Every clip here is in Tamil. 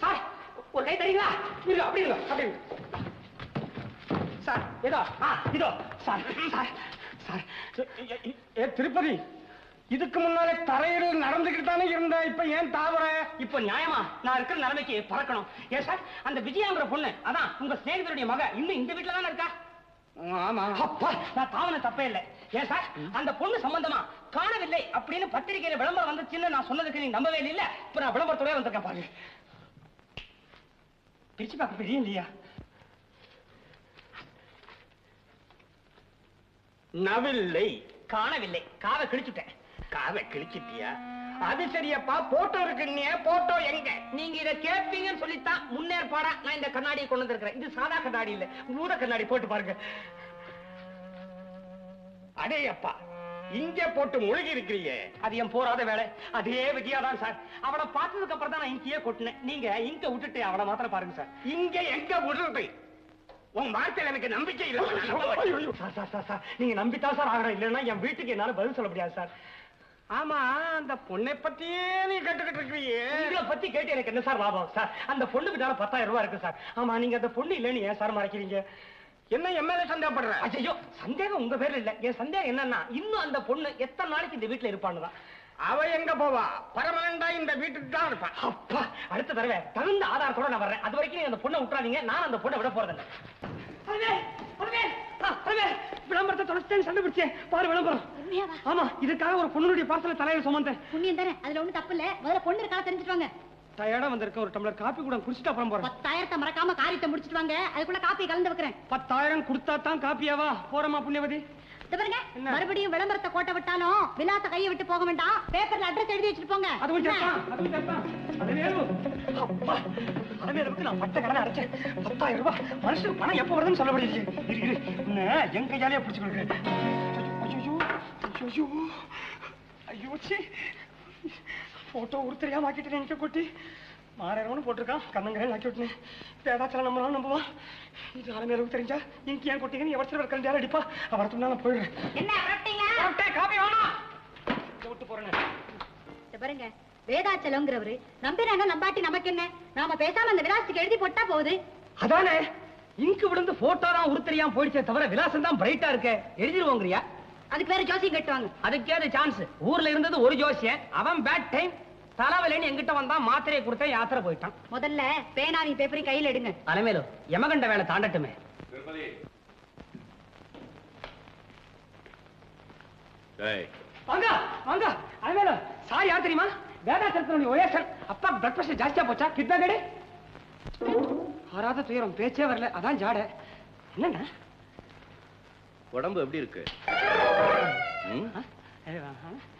சார் ஒரு கை தரீங்களா? இருங்க அப்படி இருங்க அப்படி இருங்க. சார் ஏதோ ஆ இதோ சார் சார் சார். ஏ, திருப்பதி இதுக்கு முன்னாலே தரையில் நடந்துகிட்டு தானே இருந்த இப்ப ஏன் தாவர? இப்ப நியாயமா? நான் இருக்கிற நிலைமைக்கு பறக்கணும். ஏன் சார் அந்த விஜயாங்கிற பொண்ணு அதான் உங்க சிநேகிதருடைய மக இன்னும் இந்த வீட்டுல தானே இருக்கா? ஆமா. அப்பா நான் தாவன தப்பே இல்லை. ஏன் சார்? அந்த பொண்ணு சம்பந்தமா? காணவில்லை அப்படின்னு பத்திரிகையில விளம்பரம் வந்துச்சுன்னு நான் சொன்னதுக்கு நீ நம்பவே இல்ல இப்ப நான் விளம்பரத்தோட வந்திருக்கேன் பாருங்க. பிரிச்சு பார்க்க பெரிய இல்லையா? நவில்லை. காணவில்லை. காவை கிழிச்சுட்டேன். காவை கிழிச்சிட்டியா? அது சரியப்பா போட்டோ இருக்கு போட்டோ எங்க? நீங்க இத கேட்பீங்கன்னு சொல்லித்தான் முன்னேற்பாடா நான் இந்த கண்ணாடியை கொண்டு வந்திருக்கிறேன். இது சாதா கண்ணாடி இல்ல ஊத கண்ணாடி போட்டு பாருங்க. அடே அப்பா இங்க போட்டு முழுகி இருக்கிறீங்க அது என் போராத வேலை. அதே விஜயா தான் சார். அவளை பார்த்ததுக்கு அப்புறம் தான் நான் இங்கேயே கொட்டினேன். நீங்க இங்க விட்டுட்டு அவளை மாத்திரம் பாருங்க சார். இங்க எங்க விடுறது? உன் வார்த்தையில எனக்கு நம்பிக்கை இல்ல. Sir sir sir sir. நீங்க நம்பித்தா சார் ஆகணும். இல்லைன்னா என் வீட்டுக்கு என்னால பதில் சொல்ல முடியாது சார். ஆமா அந்த பொண்ணை பத்தியே நீ கேட்டுக்கிட்டு இருக்கிறீங்க உங்களை பத்தி கேட்டு எனக்கு என்ன சார் லாபம் சார்? அந்த பொண்ணுக்கு பத்தாயிரம் ரூபாய் இருக்கு சார். ஆமா நீங்க அந்த பொண்ணு இல்லைன்னு ஏன் சார் மறைக்கிறீங்க? என்ன எம்எல்ஏ சந்தேகப்படுற? ஐயோ சந்தேகம் உங்க பேர்ல இல்ல. என் சந்தேகம் என்னன்னா இன்னும் அந்த பொண்ணு எத்தனை நாளைக்கு இந்த வீட்டுல இருப்பான்னு தான். அவ எங்க போவா? பரமனண்டா இந்த வீட்டுக்கு தான் இருப்பா. அப்பா அடுத்த தடவை தகுந்த ஆதாரத்தோட நான் வர்றேன். அது வரைக்கும் நீங்க அந்த பொண்ணை விட்டுறாதீங்க நான் அந்த பொண்ணை விட போறதில்லை. விளம்பரத்தை தொலைச்சிட்டேன்னு கண்டுபிடிச்சேன் பாரு விளம்பரம்? ஆமா இதுக்காக ஒரு பொண்ணுடைய பார்சல தலையில சுமந்தேன். புண்ணியம் தானே? அதுல ஒண்ணும் தப்பு இல்ல. முதல்ல பொண்ணு இருக்கா தெரிஞ்சுட்டு வாங்க. டயர்டா வந்திருக்கேன். ஒரு டம்ளர் காப்பி கூட குடிச்சிட்டு அப்புறம் போறேன். பத்தாயிரத்தை மறக்காம காரியத்தை முடிச்சிட்டு வாங்க. அதுக்குள்ள காப்பி கலந்து வைக்கிறேன். பத்தாயிரம் கொடுத்தா தான் காப்பியாவா போறமா புண்ணியவதி? பாருங்க? மறுபடியும் விளம்பரத்தை கோட்டை விட்டாலும் விலாச கையை விட்டு போக வேண்டாம். பேப்பர்ல அட்ரஸ் எழுதி வச்சுட்டு போங்க. அது அலமேலுக்கு நான் பட்ட கடனை அடைச்சேன். பத்தாயிரம் ரூபாய். மனுஷனுக்கு பணம் எப்போ வருதுன்னு சொல்ல முடியாது இரு. இரு என் கையாலே பிடிச்சு கொடுக்குறேன். ஐயோ ஐயோ ஐயோ. சி போட்டோ உருத்தரியாம ஆக்கிட்டு நினைக்க கொட்டி. மாறாயிரம்னு போட்டிருக்கான். கண்ணங்கரையில் ஆக்கி விட்டுனேன் பேதாச்சல நம்மளால நம்புவான். இது அலமேலுக்கு தெரிஞ்சா இங்க ஏன் கொட்டிங்கன்னு எவரத்தில் இருக்கிற யாரும் அடிப்பா? அவரத்துக்கு நான் போயிடுறேன் என்ன காப்பி வேணாம் விட்டு போறேன் பாருங்க வேதாச்சலங்கிறவரு நம்பினாங்க நம்பாட்டி நமக்கு என்ன? நாம பேசாம அந்த விலாசத்துக்கு எழுதி போட்டா போகுது. அதானே இங்கு விழுந்து போட்டோ தான் உருத்தரியாம போயிடுச்சே தவிர விலாசம் தான் பிரைட்டா இருக்கு. எழுதிருவோங்கறியா அதுக்கு வேற ஜோசியம் கட்டுவாங்க. அதுக்கேது சான்ஸ் ஊர்ல இருந்தது ஒரு ஜோசியன். அவன் பேட் டைம் தலைவலின்னு எங்கிட்ட வந்தான் மாத்திரையை கொடுத்தேன் யாத்திரை போயிட்டான். முதல்ல பேனாரி பேப்பரையும் கையில எடுங்க. அலமேலு யமகண்ட வேலை தாண்டட்டுமே. வாங்க வாங்க. அலமேலு சார் யார் தெரியுமா? வேதாச்சலத்தினுடைய ஒயேசன் அப்பா பிளட் பிரஷர் ஜாஸ்தியா போச்சா? கிட்னா கேடு. ஆறாத துயரம் பேச்சே வரல. அதான் ஜாட. என்னண்ணா உடம்பு எப்படி இருக்கு.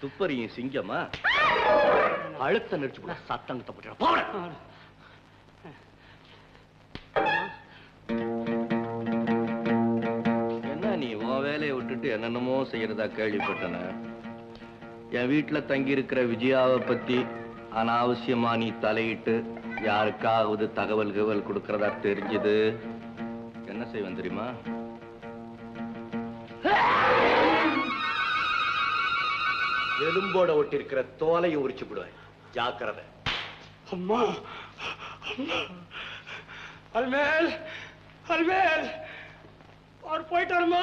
துப்பறியும் சிங்கமா? அழுத்த நடிச்சு கூட சத்தங்கத்தை போட்டு போட என்ன நீ உன் வேலையை விட்டுட்டு என்னென்னமோ செய்யறதா கேள்விப்பட்டன? என் வீட்டுல தங்கி இருக்கிற விஜயாவை பத்தி அனாவசியமா நீ தலையிட்டு யாருக்காவது தகவல் கவல் கொடுக்கறதா தெரிஞ்சது? என்ன செய்வேன் தெரியுமா? எலும்போட ஒட்டி இருக்கிற தோலையும் உரிச்சு விடுவேன் ஜாக்கிரதை. அம்மா அல்மேல் அல்மேல். அவர் போயிட்டாருமா?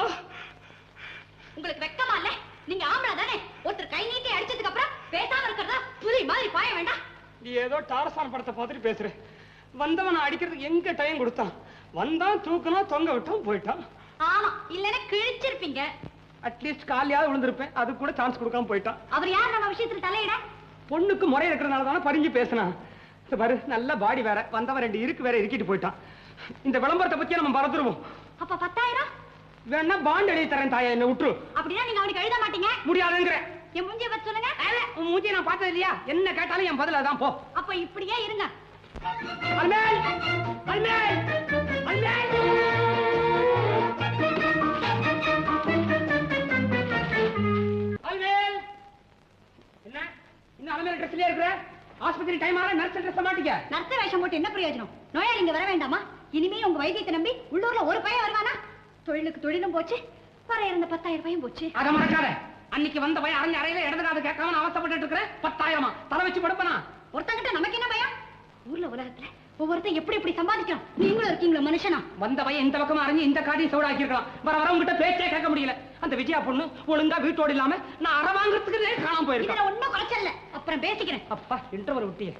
உங்களுக்கு வெக்கமா இல்ல? நீங்க ஆம்பளை தானே? ஒருத்தர் கை நீட்டி அடிச்சதுக்கு அப்புறம் பேசாம இருக்கிறதா புலி மாதிரி பாய வேண்டாம். நீ ஏதோ டாரசான் படத்தை பார்த்துட்டு பேசுற. வந்தவன் அடிக்கிறதுக்கு எங்க டைம் கொடுத்தான்? வந்தான் தூக்கணும் தொங்க விட்டான் போயிட்டான். ஆமா இல்லன்னா கிழிச்சிருப்பீங்க. அட்லீஸ்ட் காலியாவது விழுந்திருப்பேன். அது கூட சான்ஸ் கொடுக்காம போயிட்டான். அவர் யார்? நம்ம விஷயத்துல தலையிட? பொண்ணுக்கு முறை இருக்கிறனால தானே பறிஞ்சு பேசினான் பாரு நல்ல பாடி வேற. வந்தவன் ரெண்டு இருக்கு வேற இருக்கிட்டு போயிட்டான். இந்த விளம்பரத்தை பத்தி நம்ம மறந்துருவோம். அப்ப பத்தாயிரம்? வேணா பாண்ட் எழுதி தரேன் தாயா என்ன விட்டுரு. அப்படின்னா நீங்க அவனுக்கு எழுத மாட்டீங்க. முடியாதுங்கிற என் முஞ்சிய பத்தி சொல்லுங்க. மூஞ்சியை நான் பார்த்தது இல்லையா? என்ன கேட்டாலும் என் பதில் அதான் போ. அப்ப இப்படியே இருங்க. ஆஸ்பத்திரி டைம் ஆற நர்ஸ் ட்ரெஸ் மாட்டிக்க. நர்த்த வேஷம் போட்டு என்ன பிரயோஜனம்? நோயாளி இங்க வர வேண்டாமா? இனிமே உங்க வைத்தியத்தை நம்பி உள்ளூர்ல ஒரு பையன் வருவானா? தொழிலுக்கு தொழிலும் போச்சு வர இருந்த பத்தாயிரம் ரூபாயும் போச்சு. அத மறக்காத. அன்னைக்கு வந்த பையன் அரைஞ்ச அறையில இடது காது கேட்காம அவசப்பட்டு இருக்கிறேன். பத்தாயிரமா? தலை வச்சு படுப்பனா? ஒருத்தங்கிட்ட நமக்கு என்ன பயம்? உலகத்துல ஒவ்வொருத்தன் எப்படி எப்படி சம்பாதிக்கிறான்? நீங்களும் இருக்கீங்களா மனுஷனா? வந்த பையன் இந்த பக்கமா அறிஞ்சு இந்த காரியம் சவுடாக்கி இருக்கலாம் வர வர உங்ககிட்ட பேச்சே கேட்க முடியல. அந்த விஜயா பொண்ணு ஒழுங்கா வீட்டோடு இல்லாம நான் அற வாங்குறதுக்கு காணாம போயிருக்கேன் ஒண்ணும் குறைச்சல் அப்புறம் பேசிக்கிறேன். அப்பா இன்டர்வல் விட்டியே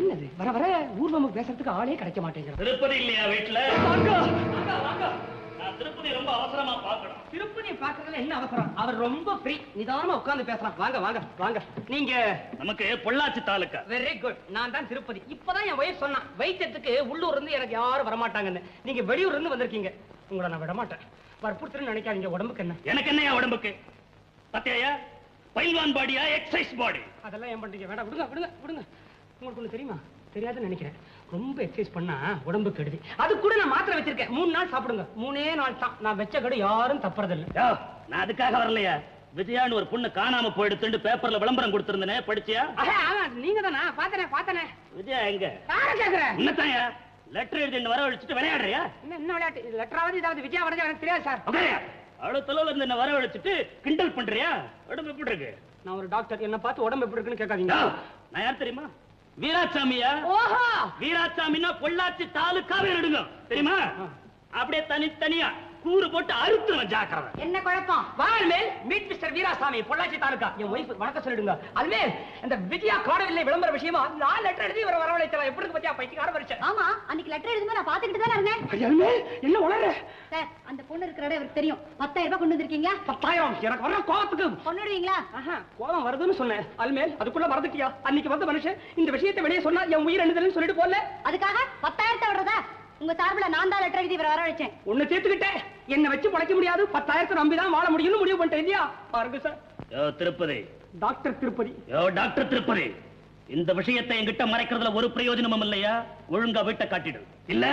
என்னது? வர வர ஊர்வமுக்கு பேசுறதுக்கு ஆளே கிடைக்க மாட்டேங்கிறது திருப்பதி இல்லையா வீட்டுல வாங்க, வாங்க, வாங்க. நான் திருப்பதி ரொம்ப அவசரமா பார்க்கணும். திருப்பதி பாக்குறதுல என்ன அவசரம்? அவர் ரொம்ப ஃப்ரீ நிதானமா உட்கார்ந்து பேசலாம் வாங்க வாங்க வாங்க. நீங்க நமக்கு பொள்ளாச்சி தாலுக்கா. வெரி குட் நான் தான் திருப்பதி. இப்பதான் என் வயசு சொன்னான். வைத்தியத்துக்கு உள்ளூர் இருந்து எனக்கு யாரும் வரமாட்டாங்கன்னு. நீங்க வெளியூர்ல இருந்து வந்திருக்கீங்க. உங்களை நான் விட மாட்டேன் வற்புறுத்துன்னு நினைக்காதீங்க உடம்புக்கு என்ன? எனக்கு என்னையா உடம்புக்கு? பத்தியா பைல்வான் பாடியா எக்ஸசைஸ் பாடி அதெல்லாம் ஏன் பண்றீங்க? வேண்டாம் விடுங்க விடுங்க விடுங்க. உங்களுக்கு ஒண்ணு தெரியுமா? தெரியாதுன்னு நினைக்கிறேன். ரொம்ப எக்ஸசைஸ் பண்ணா உடம்பு கெடுதி. அது கூட நான் மாத்திரை வச்சிருக்கேன். மூணு நாள் சாப்பிடுங்க. மூணே நாள் தான் நான் வச்ச கடு யாரும் தப்புறதில்லை. நான் அதுக்காக வரலையா. விஜயான்னு ஒரு பொண்ணு காணாம போயிடுத்துட்டு பேப்பர்ல விளம்பரம் கொடுத்திருந்தனே படிச்சியா? நீங்க தானா பாத்தனே பாத்தனே. விஜயா எங்க? கேக்குறேன் என்னத்தாயா லெட்டர் எழுதி விளையாடுறியா? என்ன விளையாட்டு? லெட்டராவது இதாவது விஜயா வரது எனக்கு தெரியாது சார். உட்காரியா அவ்வளவு தொலைவில் இருந்து என்ன வர வச்சுட்டு கிண்டல் பண்றியா? உடம்பு எப்படி இருக்கு? நான் ஒரு டாக்டர் என்ன பார்த்து உடம்பு எப்படி இருக்குன்னு கேட்காதீங்க. நான் யார் தெரியுமா? வீராசாமியா? ஓஹோ! வீராசாமின்னா பொள்ளாச்சி தாலுக்காவே எடுங்க தெரியுமா? அப்படியே தனித்தனியா கூறு போட்டு அறுத்துருவேன் ஜாக்கிரதை. என்ன குழப்பம்? வால்மேல் மீட் மிஸ்டர் வீராசாமி பொள்ளாச்சி தாலுக்கா என் ஒய்ஃப் வணக்கம் சொல்லிடுங்க. அதுமேல் இந்த விஜயா காடவில்லை விளம்பர விஷயமா? நான் லெட்டர் எழுதி இவரை வரவழைச்சலாம் எப்படி பத்தியா? பைத்தியக்கார பரிச்சை ஆமா அன்னைக்கு லெட்டர் எழுதும்போது நான் பாத்துக்கிட்டு தானே இருந்தேன். என்ன உளற? சார் அந்த பொண்ணு இருக்கிற இடம் இவருக்கு தெரியும். பத்தாயிரம் ரூபாய் கொண்டு வந்திருக்கீங்க பத்தாயிரம். எனக்கு வர கோபத்துக்கு கொண்டுடுவீங்களா கோபம் வருதுன்னு சொன்னேன். அதுமேல் அதுக்குள்ள மறந்துட்டியா? அன்னைக்கு வந்த மனுஷன் இந்த விஷயத்தை வெளியே சொன்னா என் உயிர் என்னதுன்னு சொல்லிட்டு போல அதுக்காக பத்தாயிரத்தை விடுறதா? உங்க சார்பில் நான் தான் லெட்டர் எழுதி இவரை வர வச்சேன். ஒண்ணு சேர்த்துக்கிட்டேன் என்ன வச்சு பழைக்க முடியாது. பத்தாயிரத்தை நம்பிதான் வாழ முடியும்னு முடிவு பண்ணிட்டேன் இல்லையா? பாருங்க சார். யோ திருப்பதி. டாக்டர் திருப்பதி. யோ டாக்டர் திருப்பதி. இந்த விஷயத்தை என்கிட்ட மறைக்கிறதுல ஒரு பிரயோஜனமும் இல்லையா? ஒழுங்கா வீட்டை காட்டிடு. இல்ல.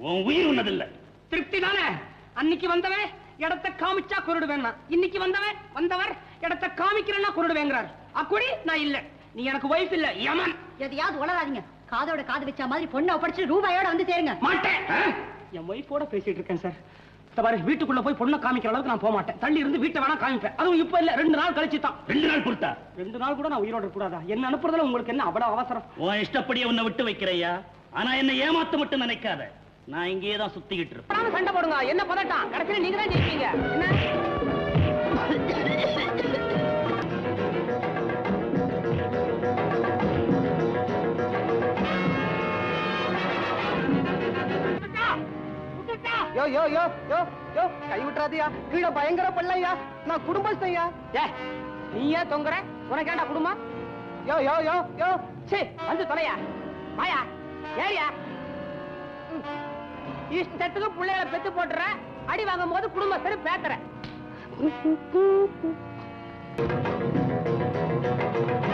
உன் உயிர் உன்னதில்ல. திருப்தி தானே? அன்னைக்கு வந்தவன் இடத்தை காமிச்சா குருடுவேன் இன்னைக்கு வந்தவன் வந்தவர் இடத்தை காமிக்கிறேன்னா குருடுவேங்கிறார். அக்குடி நான் இல்ல. நீ எனக்கு வைஃப் இல்ல. யமன். எதையாவது உளராதீங்க காதோட காது வச்ச மாதிரி பொண்ணை ஒப்படைச்சு ரூபாயோட வந்து சேருங்க. மாட்டேன்? என் ஒய்ஃபோட பேசிட்டு இருக்கேன் சார் பாரு வீட்டுக்குள்ள போய் பொண்ணை காமிக்கிற அளவுக்கு நான் போக மாட்டேன் தள்ளி இருந்து வீட்டை வேணா காமிப்பேன். அதுவும் இப்ப இல்ல ரெண்டு நாள் கழிச்சு தான். ரெண்டு நாள் கொடுத்தா ரெண்டு நாள் கூட நான் உயிரோட கூடாதா என்ன அனுப்புறதுல உங்களுக்கு என்ன அவ்வளவு அவசரம்? உன் இஷ்டப்படியே உன்னை விட்டு வைக்கிறையா ஆனா என்ன ஏமாத்த மட்டும் நினைக்காத. நான் இங்கேயே தான் சுத்திக்கிட்டு இருப்பேன் சண்டை போடுங்க. என்ன பதட்டம்? கடைசியில நீங்க தான் ஜெயிப்பீங்க. என்ன? யோ யோ யோ யோ யோ கை விட்டுறாதியா. கீழே பயங்கர பள்ளையா நான் குடும்பஸ்தையா ஏ நீ ஏன் தொங்குற? உனக்கு குடும்பம்? யோ யோ யோ யோ. சே வந்து தொலையா. வாயா ம். இஷ்டத்துக்கு பிள்ளைகளை பெத்து போட்டுற. அடி வாங்கும் போது குடும்பஸ்தரு பேத்துற